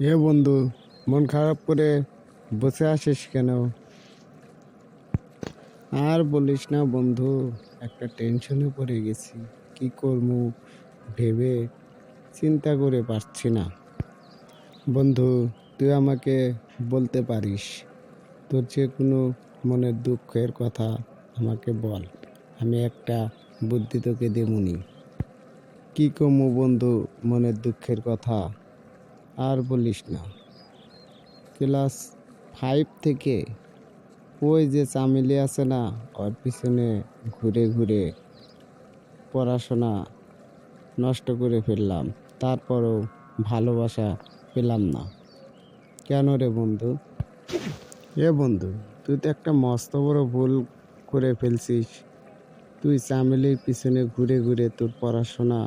এ বন্ধু, মন খারাপ করে বসে আসিস কেন? আর বলিস না বন্ধু, একটা টেনশনে পড়ে গেছি। কি করব ভেবে চিন্তা করে পারছি না। বন্ধু, তুই আমাকে বলতে পারিস, তোর যে কোনো মনের দুঃখের কথা আমাকে বল। আমি একটা বুদ্ধি তোকে দেবুনি কী কমু বন্ধু, মনের দুঃখের কথা? আর বলিস না। ক্লাস ফাইভ থেকে ওই যে চামেলি আছে না, ওর পিছনে ঘুরে ঘুরে পড়াশোনা নষ্ট করে ফেললাম, তারপরও ভালোবাসা পেলাম না। কেন রে বন্ধু? এ বন্ধু, তুই তো একটা মস্ত বড় ভুল করে ফেলছিস। তুই চামেলির পিছনে ঘুরে ঘুরে তোর পড়াশোনা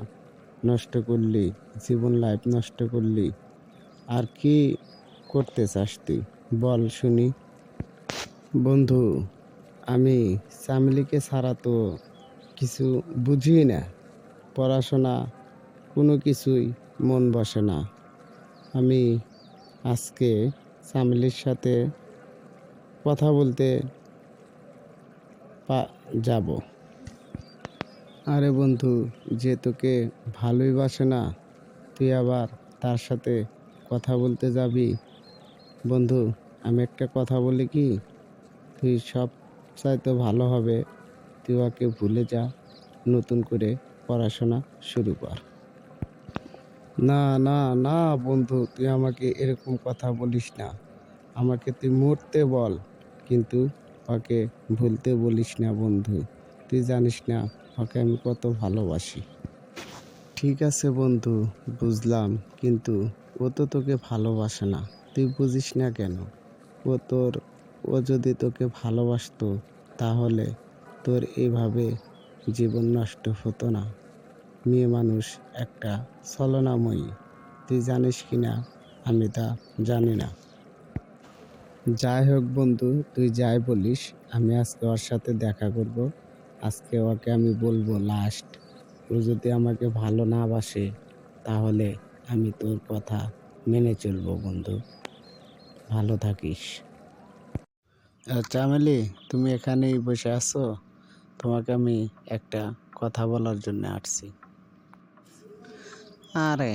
নষ্ট করলি, জীবন লাইফ নষ্ট করলি আর কি করতে চাস তুই বল শুনি। বন্ধু, আমি চামেলিকে ছাড়া তো কিছু বুঝি না। পড়াশোনা কোনো কিছুই মন বসে না। আমি আজকে চামেলির সাথে কথা বলতে যাব। আরে বন্ধু, যে তোকে ভালোই বাসে না, তুই আবার তার সাথে কথা বলতে যাবি? বন্ধু, আমি একটা কথা বলি কি? তুই সব চাইতে ভালো হবে। তুই ওকে ভুলে যা। নতুন করে পড়াশোনা শুরু কর। না না না, বন্ধু, তুই আমাকে এরকম কথা বলিস না। আমাকে তুই মরতে বল, কিন্তু ওকে ভুলতে বলিস না বন্ধু। তুই জানিস না, ওকে আমি কত ভালোবাসি। ঠিক আছে বন্ধু, বুঝলাম, কিন্তু ও তো তোকে ভালোবাসে না। তুই বুঝিস না কেন? ও তোর, ও যদি তোকে ভালোবাসতো, তাহলে তোর এভাবে জীবন নষ্ট হতো না। মেয়ে মানুষ একটা ছলনাময়ী। তুই জানিস কি না? আমি তা জানি না। যাই হোক বন্ধু, তুই যাই বলিস, আমি আজকে ওর সাথে দেখা করব। আজকে ওকে আমি বলব লাস্ট ও যদি আমাকে ভালো না বাসে, তাহলে আমি তোর কথা মেনে চলবো, বন্ধু। ভালো থাকিস। চামেলি, তুমি এখানেই বসে আছো? তোমাকে আমি একটা কথা বলার জন্য আসছি। আরে,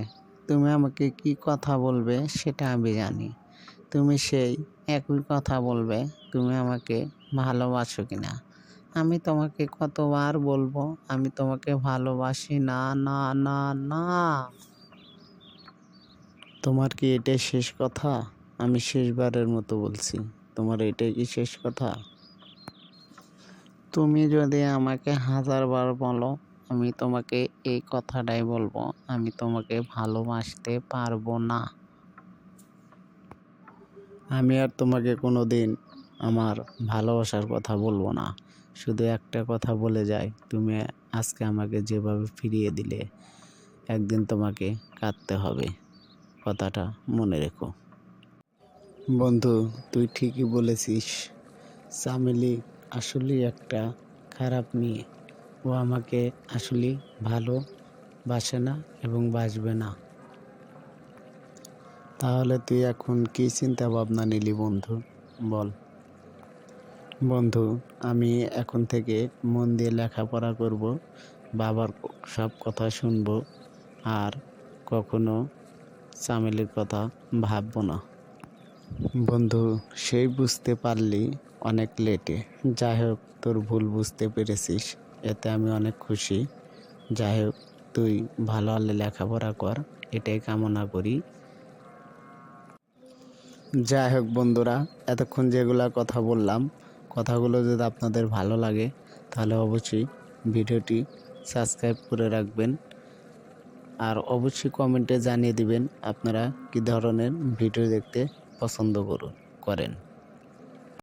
তুমি আমাকে কি কথা বলবে সেটা আমি জানি। তুমি সেই একই কথা বলবে, তুমি আমাকে ভালোবাসো কি না আমি তোমাকে কতবার বলব, আমি তোমাকে ভালোবাসি না না না না। তোমার কি এটাই শেষ কথা? আমি শেষবারের মতো বলছি, তোমার এটাই কি শেষ কথা? তুমি যদি আমাকে হাজারবার বলো, আমি তোমাকে এই কথাটাই বলব, আমি তোমাকে ভালোবাসতে পারব না। আমি আর তোমাকে কোনো দিন আমার ভালোবাসার কথা বলব না। শুধু একটা কথা বলে যাই, তুমি আজকে আমাকে যেভাবে ফিরিয়ে দিলে, একদিন তোমাকে কাঁদতে হবে। কথাটা মনে রেখো। বন্ধু, তুই ঠিকই বলেছিস। চামেলি আসলেই একটা খারাপ মেয়ে। ও আমাকে আসলে ভালো বাসে না এবং বাসবে না। তাহলে তুই এখন কী চিন্তা ভাবনা নিলি বন্ধু? বল। বন্ধু, আমি এখন থেকে মন দিয়ে লেখাপড়া করব, বাবার সব কথা শুনব, আর কখনো চামেলির কথা ভাববো না। বন্ধু, সেই বুঝতে পারলি অনেক লেটে। যাই হোক, তোর ভুল বুঝতে পেরেছিস। এতে আমি অনেক খুশি। যাই হোক, তুই ভালো হলে লেখাপড়া কর। এটাই কামনা করি। যাই হোক বন্ধুরা, এতক্ষণ যেগুলা কথা বললাম, কথাগুলো যদি আপনাদের ভালো লাগে, তাহলে অবশ্যই ভিডিওটি সাবস্ক্রাইব করে রাখবেন। আর অবশ্যই কমেন্টে জানিয়ে দিবেন আপনারা কি ধরনের ভিডিও দেখতে পছন্দ করুন করেন।